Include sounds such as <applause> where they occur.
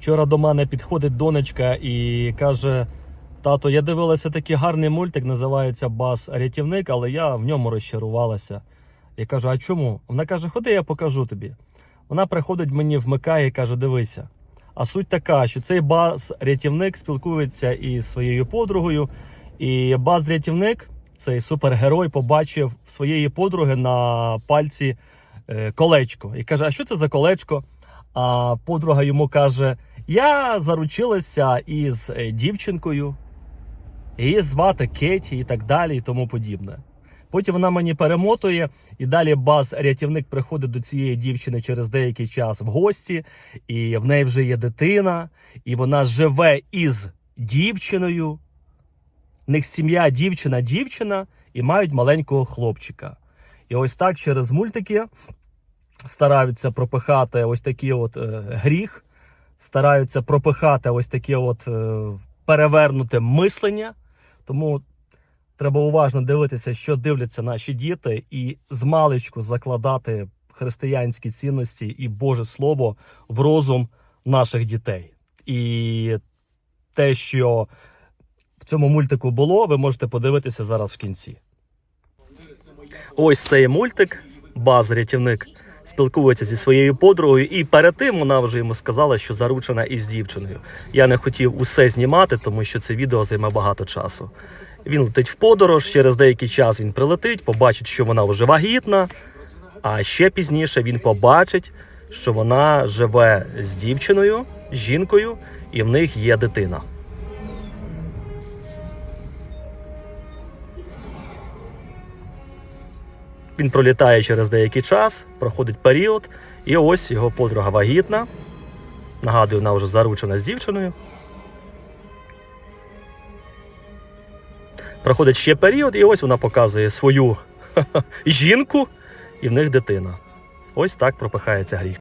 Вчора до мене підходить донечка і каже: Тато, я дивилася такий гарний мультик, називається Бас рятівник, але я в ньому розчарувалася. Я кажу: а чому? Вона каже: Ходи, я покажу тобі. Вона приходить мені, вмикає і каже: Дивися. А суть така, що цей бас рятівник спілкується із своєю подругою, і бас рятівник, цей супергерой, побачив своєї подруги на пальці е, колечко. І каже: А що це за колечко? А подруга йому каже: Я заручилася із е, дівчинкою, її звати Кеті і так далі, і тому подібне. Потім вона мені перемотує, і далі бас рятівник приходить до цієї дівчини через деякий час в гості, і в неї вже є дитина, і вона живе із дівчиною. В них сім'я, дівчина, дівчина, і мають маленького хлопчика. І ось так через мультики стараються пропихати ось такий от е, гріх, стараються пропихати ось таке от е, перевернуте мислення. Тому треба уважно дивитися, що дивляться наші діти, і з маличку закладати християнські цінності і Боже Слово в розум наших дітей. І те, що в цьому мультику було, ви можете подивитися зараз в кінці. Ось цей мультик, баз рятівник, спілкується зі своєю подругою, і перед тим вона вже йому сказала, що заручена із дівчиною. Я не хотів усе знімати, тому що це відео займе багато часу. Він летить в подорож, через деякий час він прилетить, побачить, що вона вже вагітна. А ще пізніше він побачить, що вона живе з дівчиною, жінкою, і в них є дитина. Він пролітає через деякий час, проходить період, і ось його подруга вагітна. Нагадую, вона вже заручена з дівчиною. Проходить ще період, і ось вона показує свою <laughs> жінку, і в них дитина. Ось так пропихається гріх.